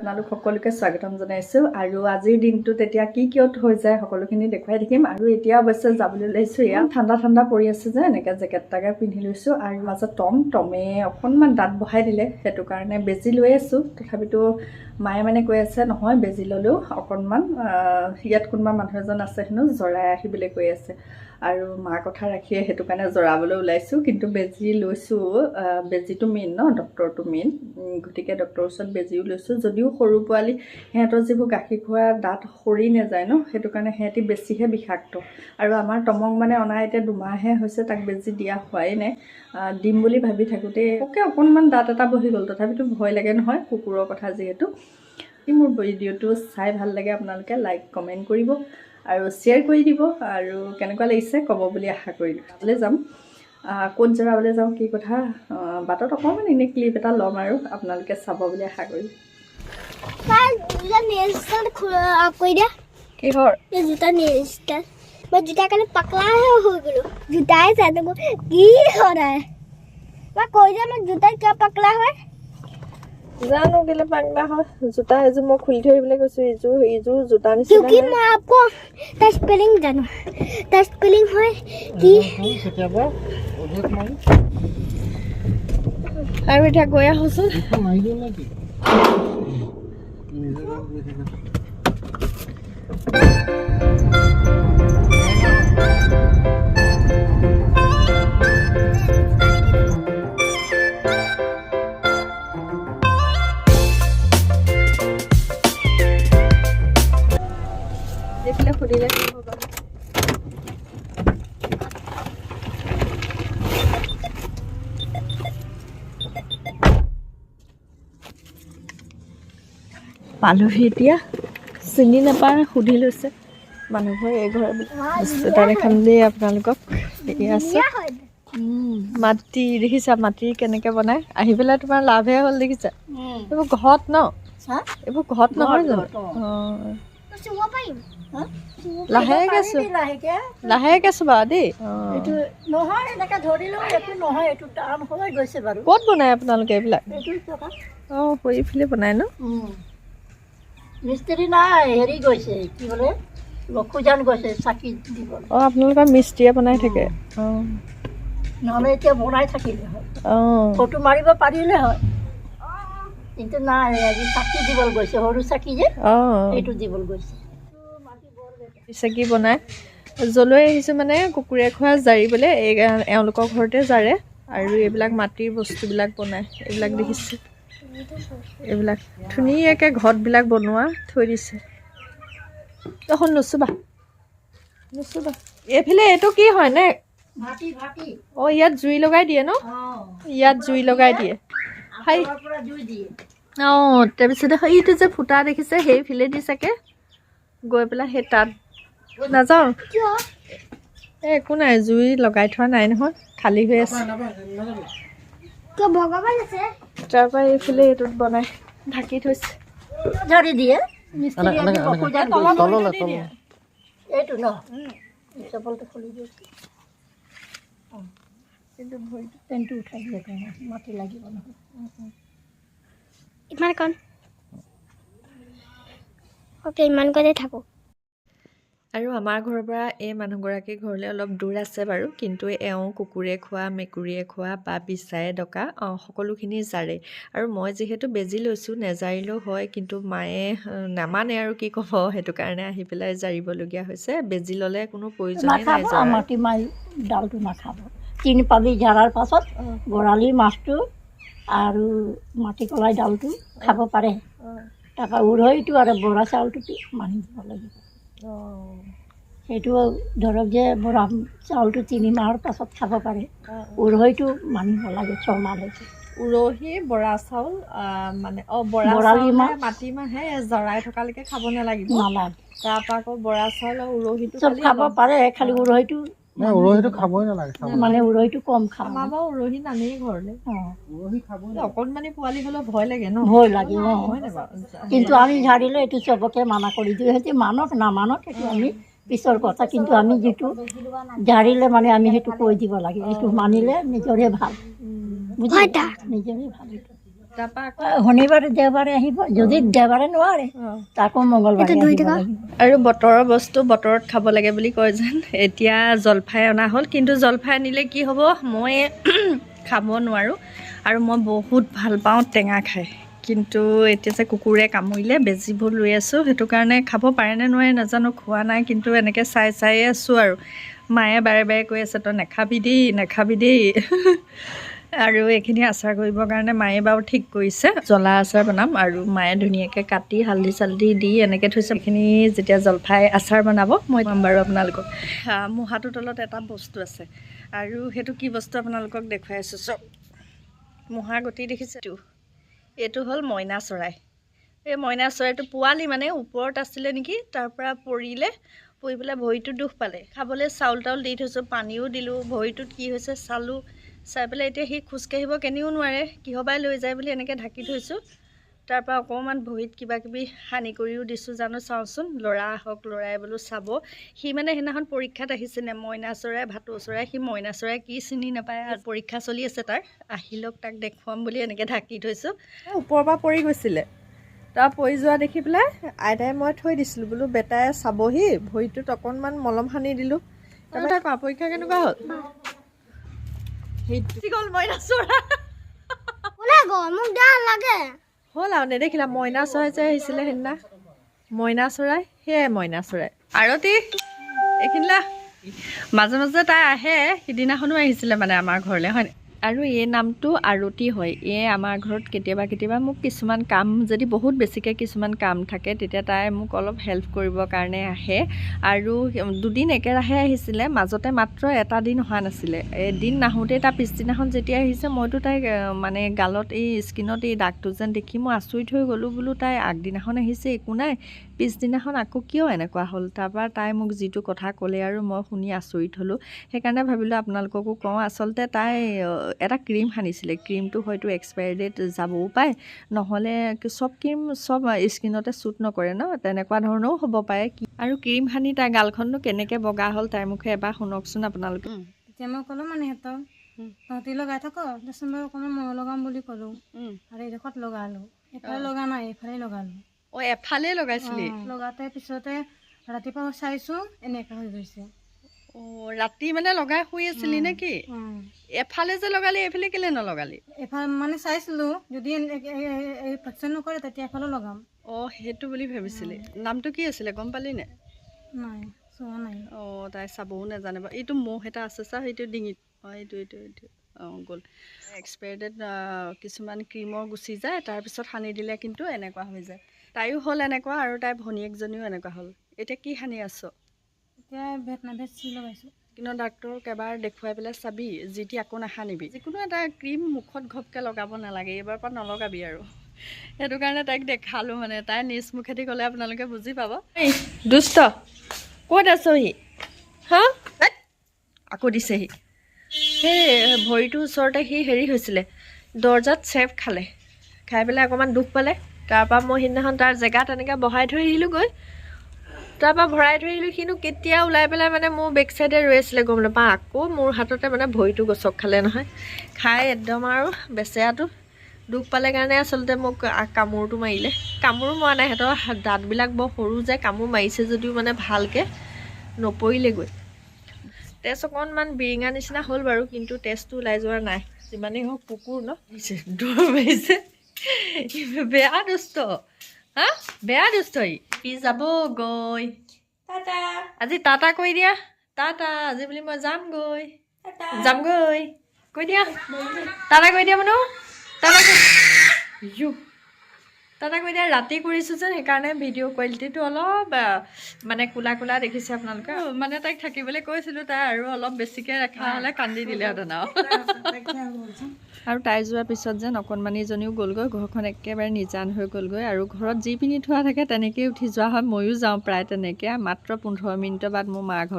আপোনালোক সকলোকে স্বাগতম জনাইছোঁ। আৰু আজিৰ দিনটোত এতিয়া কি কিয়ত হৈ যায় সকলোখিনি দেখুৱাই থাকিম। আৰু এতিয়া অৱশ্যে যাবলৈ ওলাইছোঁ এয়া ঠাণ্ডা ঠাণ্ডা পৰি আছে যে এনেকৈ জেকেট এটাকে পিন্ধি লৈছোঁ। আৰু মাজত টম টমে অকণমান দাঁত বহাই দিলে সেইটো কাৰণে বেজি লৈ আছোঁ। তথাপিতো মায়ে মানে কৈ আছে নহয় বেজি ল'লেও অকণমান ইয়াত কোনোবা মানুহ এজন আছে হেনো জৰাই আহিবলৈ কৈ আছে। আৰু মাৰ কথা ৰাখিয়ে সেইটো কাৰণে জৰাবলৈ ওলাইছোঁ। কিন্তু বেজি লৈছোঁ বেজিটো মেইন ন ডক্টৰটো মেইন গতিকে ডক্টৰৰ ওচৰত বেজিও লৈছোঁ। যদিও সৰু পোৱালি সিহঁতৰ যিবোৰ গাখীৰ খোৱা দাঁত সৰি নাযায় ন সেইটো কাৰণে সিহঁতি বেছিহে বিষাক্ত। আৰু আমাৰ টমক মানে অনা এতিয়া দুমাহহে হৈছে তাক বেজি দিয়া হোৱাই নাই। দিম বুলি ভাবি থাকোঁতে ওকে অকণমান দাঁত এটা বহি গ'ল তথাপিতো ভয় লাগে নহয় কুকুৰৰ কথা যিহেতু। মোৰ ভিডিঅ'টো চাই ভাল লাগে আপোনালোকে লাইক কমেণ্ট কৰিব আৰু শ্বেয়াৰ কৰি দিব আৰু কেনেকুৱা লাগিছে ক'ব বুলি আশা কৰিলোঁ। যাম। ক'ত জৰাবলৈ যাওঁ কি কথা বাটত অকণমান এনেই ক্লিপ এটা ল'ম আৰু আপোনালোকে চাব বুলি আশা কৰিলোঁ। কিহৰ জোতা নেৰিষ্টা মই জোতাৰ কাৰণে পাকলাহে হৈ গ'লো জোতাই চাই থাকো কি সদায় মই কৈ যে মই জোতাই কিয় পাকলা হয় জানো কেলে পাগলা হয় জোতা এযোৰ মই খুলি থৈ কৈছোঁ ইযোৰ ইযোৰ জোতা নিচিনা কিউকি মই আকৌ তাৰ জানো তাৰ স্পেলিং হয় কি কেতিয়াবা আৰু এতিয়া গৈ আহোঁচোন Sí, sí. পালোহি এতিয়া। চিনি নাপায় সুধি লৈছে। মানুহবোৰে এই তাত দেখাম দেই আপোনালোকক। আছে। মাটি দেখিছা মাটি কেনেকে বনায়? আহি পেলাই তোমাৰ লাভহে হ'ল দেখিছা? এইবোৰ ঘৰত ন? এইবোৰ ঘৰত নহয় জানো? ক'ত বনায় আপোনালোকে এইবিলাক? অ' কৰি ফালে বনাই ন মিস্ত্ৰী নাই হেৰি গৈছে কি বোলে লক্ষুজান গৈছে চাকি দিবলৈ অঁ আপোনালোকৰ মিস্ত্ৰীয়ে বনাই থাকে। অঁ। নহ'লে এতিয়া বনাই থাকিলে হয়। অঁ। ফটো মাৰিব পাৰিলে হয়। কিন্তু নাই আজি চাকি দিবলৈ গৈছে সৰু চাকি যে অঁ। সেইটো দিবলৈ গৈছে। চাকি বনাই? জলৈ আহিছোঁ মানে কুকুৰে খোৱা জাৰিবলৈ এই এওঁলোকৰ ঘৰতে জাৰে। আৰু এইবিলাক মাটিৰ বস্তুবিলাক বনাই এইবিলাক দেখিছে। এইবিলাক ধুনীয়াকৈ ঘৰবিলাক বনোৱা থৈ দিছে। তখন নুচুবা। নুচুবা। এইফালে এইটো কি হয় নে? ভাটি ভাটি। অঁ ইয়াত জুই লগাই দিয়ে ন? ইয়াত জুই লগাই দিয়ে। অঁ তাৰপিছতে এইটো যে ফুটা দেখিছে সেইফালেদি চাগে গৈ পেলাই সেই তাত নাযাওঁ। এই একো নাই জুই লগাই থোৱা নাই নহয় খালী হৈ আছে। তারপরে এই ফুলে এইটোত বনাই ঢাকি থৈছে ধৰি এইটো ন। চপলটো খুলি দিয়ক কিন্তু ভৰিটো পেণ্টটো উঠাই দিয়ে মাটি লাগিব নহয়। ইমান কণ। অ'কে ইমান কণে থাকোঁ। আৰু আমাৰ ঘৰৰ পৰা এই মানুহগৰাকীৰ ঘৰলৈ অলপ দূৰ আছে বাৰু কিন্তু এওঁ কুকুৰে খোৱা মেকুৰীয়ে খোৱা বা বিচাৰে ডকা অঁ, সকলোখিনি জাৰে আৰু মই যিহেতু বেজি লৈছোঁ নেজাৰিলেও হয় কিন্তু মায়ে নামানে আৰু কি ক'ব সেইটো কাৰণে আহি পেলাই জাৰিবলগীয়া হৈছে। বেজি ল'লে কোনো প্ৰয়োজনেই নাই নাখাব জৰাৰ। মাটি মাৰি ডালটো নাখাব। তিনি পালি ঝাৰাৰ পাছত বৰালি মাছটো আৰু মাটি কলাই ডালটো খাব পাৰে। তাৰপৰা উৰহীটো আৰু বৰা চাউলটো মানি দিব লাগিব। সেইটো ধৰক যে বৰা চাউলটো তিনি মাহৰ পাছত খাব পাৰে। উৰহীটো মানিব লাগে ছমাহলৈকে উৰহি বৰা চাউল মানে অঁ বৰা বৰালি মাহ। মাটিমাহে জৰাই থকালৈকে খাব নালাগিব। নালাগে। তাৰপৰা আকৌ বৰা চাউল আৰু উৰহিটো চব খাব পাৰে খালি উৰহীটো নাই উৰহীটো খাবই নালাগে মানে উৰহীটো কম খাব আমাৰ বাৰু উৰহি নানেই ঘৰলৈ। উৰহী অকণমানি পোৱালি হ'লেও ভয় লাগে ন? ভয় লাগে কিন্তু আমি ঝাৰিলে এইটো চবকে মানা কৰি দিওঁ সিহঁতে মানক নামানক সেইটো আমি পিছৰ কথা। কিন্তু আমি যিটো ঝাৰিলে মানে আমি সেইটো কৈ দিব লাগে এইটো মানিলে নিজৰে ভাল। বুজিলে? নিজৰে ভাল এইটো। শনিবাৰে দেওবাৰে আহিব। যদি দেওবাৰে নোৱাৰে তাকো মংগলবাৰে। আৰু বতৰৰ বস্তু বতৰত খাব লাগে বুলি কয় যেন। এতিয়া জলফাই অনা হ'ল কিন্তু জলফাই আনিলে কি হ'ব? মই খাব নোৱাৰোঁ। আৰু মই বহুত ভাল পাওঁ টেঙা খাই। কিন্তু এতিয়া যে কুকুৰে কামুৰিলে বেজীবোৰ লৈ আছোঁ সেইটো কাৰণে খাব পাৰে নে নোৱাৰে নাজানো খোৱা নাই। কিন্তু এনেকৈ চাই চায়ে আছোঁ আৰু। মায়ে বাৰে বাৰে কৈ আছে তই নেখাবি দেই নেখাবি দেই। আৰু এইখিনি আচাৰ কৰিবৰ কাৰণে মায়ে বাৰু ঠিক কৰিছে। জ্বলা আচাৰ বনাম আৰু মায়ে ধুনীয়াকৈ কাটি হালধি চালধি দি এনেকৈ থৈছে। এইখিনি যেতিয়া জলফাই আচাৰ বনাব মই ক'ম বাৰু আপোনালোকক। হাতৰ তলত এটা বস্তু আছে। আৰু সেইটো কি বস্তু আপোনালোকক দেখুৱাই আছোঁ চব মহা গতি দেখিছে এইটো। এইটো হ'ল মইনা চৰাই। এই মইনা চৰাইটো পোৱালি মানে ওপৰত আছিলে নেকি তাৰ পৰা পৰিলে পৰি পেলাই ভৰিটোত দুখ পালে। খাবলৈ চাউল তাউল দি থৈছোঁ পানীও দিলোঁ ভৰিটোত কি হৈছে চালোঁ চাই পেলাই এতিয়া সি খোজকাঢ়িব কেনিও নোৱাৰে কিহবাই লৈ যায় বুলি এনেকৈ ঢাকি থৈছোঁ। তাৰপৰা অকণমান ভৰিত কিবা কিবি সানি কৰিও দিছোঁ জানো চাওঁচোন ল'ৰা আহক ল'ৰাই বোলো চাব। সি মানে সেইদিনাখন পৰীক্ষাত আহিছিলে মইনা চৰাই ভাটৌ চৰাই সি মইনা চৰাই কি চিনি নাপায় আৰু পৰীক্ষা চলি আছে তাৰ আহি লওক তাক দেখুৱাম বুলি এনেকৈ ঢাকি থৈছোঁ। ওপৰৰ পৰা পৰি গৈছিলে। তাৰ পৰি যোৱা দেখি পেলাই আইতাই মই থৈ দিছিলোঁ। বোলো বেটাই চাবহি। ভৰিটোত অকণমান মলম সানি দিলোঁ। তাৰপৰা পৰীক্ষা কেনেকুৱা হ'ল? গ'ল মইনা হ'ল আৰু নেদেখিলা মইনা চৰাই যে আহিছিলে সেইদিনা। মইনা চৰাই সেয়াই মইনা চৰাই। আৰতি এইখিনিলা। মাজে মাজে তাই আহে সিদিনাখনো আহিছিলে মানে আমাৰ ঘৰলৈ হয় নাই? আৰু এই নামটো আৰতি হয়। এই আমাৰ ঘৰত কেতিয়াবা কেতিয়াবা মোক কিছুমান কাম যদি বহুত বেছিকৈ কিছুমান কাম থাকে তেতিয়া তাই মোক অলপ হেল্প কৰিবৰ কাৰণে আহে। আৰু দুদিন একেৰাহে আহিছিলে মাজতে মাত্ৰ এটা দিন অহা নাছিলে। এদিন নাহোঁতে তাৰ পিছদিনাখন যেতিয়া আহিছে মইতো তাইক মানে গালত এই স্কিনত এই দাগটো যেন দেখি মই আচৰিত হৈ গ'লোঁ বোলো তাই আগদিনাখন আহিছে একো নাই। পিছদিনাখন আকৌ কিয় এনেকুৱা হ'ল? তাৰপৰা তাই মোক যিটো কথা ক'লে আৰু মই শুনি আচৰিত হ'লোঁ। সেইকাৰণে ভাবিলোঁ আপোনালোককো কওঁ আচলতে তাই এটা ক্ৰীম সানিছিলে। ক্ৰীমটো হয়তো এক্সপায়াৰ ডেট যাবও পাৰে নহ'লে চব ক্ৰীম চব স্কিনতে শ্বুট নকৰে ন? তেনেকুৱা ধৰণৰো হ'ব পাৰে। কি- আৰু ক্ৰীম সানি তাইৰ গালখননো কেনেকৈ বগা হ'ল তাইৰ মুখে এবাৰ শুনকচোন আপোনালোকে। তেতিয়া মই ক'লোঁ মানে সিহঁতক তহঁতি লগাই থাক দেচোন বাৰু অকণমান ময়ো লগাম বুলি ক'লোঁ। আৰু এইডোখৰত লগালোঁ। এইফালে লগা নাই এইফালে লগালোঁ। অঁ এফালেই লগাইছিলি? লগাতে পিছতে ৰাতিপুৱা চাইছোঁ এনেকুৱা হৈ গৈছে। অঁ ৰাতি মানে লগাই শুই আছিলি নে কি এফালে যে লগালি এইফালে কেলৈ নলগালি? এইফালে মানে চাইছিলোঁ যদি ইনফেকশ্যন নকৰে তেতিয়া এফালে লগাম। অঁ সেইটো বুলি ভাবিছিলি। নামটো কি আছিলে গম পালি নে? নাই চোৱা নাই। অঁ তাই চাবও নাজানে বাৰু এইটো মহ এটা আছে চা সেইটো ডিঙিত। অঁ এইটো এইটো এইটো। অঁ গ'ল। এক্সপায়াৰ ডেট কিছুমান ক্ৰীমৰ গুচি যায় তাৰপিছত সানি দিলে কিন্তু এনেকুৱা হৈ যায়। তাইও হ'ল এনেকুৱা আৰু তাইৰ ভনীয়েকজনীও এনেকুৱা হ'ল। এতিয়া কি সানি আছ? এতিয়া ভেটনাভেট চি লগাইছোঁ। কিন্তু ডাক্তৰক এবাৰ দেখুৱাই পেলাই চাবি যি টি আকৌ নাসানিবি। যিকোনো এটা ক্ৰীম মুখত ঘপকৈ লগাব নালাগে এইবাৰ পৰা নলগাবি আৰু। সেইটো কাৰণে তাইক দেখালোঁ মানে তাই নিজ মুখেদি ক'লে আপোনালোকে বুজি পাব। দুষ্ট ক'ত আছহি? হা? আকৌ দিছেহি। সেই ভৰিটোৰ ওচৰতে সি হেৰি হৈছিলে দৰ্জাত চেপ খালে। খাই পেলাই অকণমান দুখ পালে। তাৰপৰা মই সেইদিনাখন তাৰ জেগাত এনেকৈ বহাই থৈ আহিলোঁগৈ তাৰপৰা ভৰাই থৈ আহিলোঁ সিনো কেতিয়া ওলাই পেলাই মানে মোৰ বেক চাইডে ৰৈ আছিলে গম নাপাওঁ। আকৌ মোৰ হাততে মানে ভৰিটো গছক খালে নহয়। খাই একদম আৰু বেচেৰাটো। দুখ পালে কাৰণে আচলতে মোক কামোৰটো মাৰিলে। কামোৰো মৰা নাই সিহঁতৰ দাঁতবিলাক বৰ সৰু যে কামোৰ মাৰিছে যদিও মানে ভালকৈ নপৰিলেগৈ। তেজ অকণমান বিৰিঙা নিচিনা হ'ল বাৰু কিন্তু তেজটো ওলাই যোৱা নাই। যিমানেই হওক কুকুৰ ন? দৌৰ মাৰিছে। বেয়া দুষ্ট হা বেয়া দুষ্ট ই সি যাব গৈ আজি টাটা কৈ দিয়া টাটা আজি বুলি মই যামগৈ যামগৈ কৈ দিয়া টাটা কৈ দিয়া মানুহ টাটা কৈ ইউ টাটা কৈ দিয়া ৰাতি কৰিছোঁ যে সেইকাৰণে ভিডিঅ' কোৱালিটিটো অলপ মানে কোলা কোলা দেখিছে আপোনালোকে। মানে তাইক থাকিবলৈ কৈছিলোঁ তাই আৰু অলপ বেছিকৈ ৰখা হ'লে কান্দি দিলেহেঁতেন আৰু। আৰু তাই যোৱাৰ পিছত যেন অকণমানিজনীও গ'লগৈ ঘৰখন একেবাৰে নিজান হৈ গ'লগৈ আৰু ঘৰত যি পিন্ধি থোৱা থাকে তেনেকেই উঠি যোৱা হয় ময়ো যাওঁ প্ৰায় তেনেকৈ মাত্ৰ পোন্ধৰ মিনিটৰ বাদ মোৰ মাৰ ঘৰ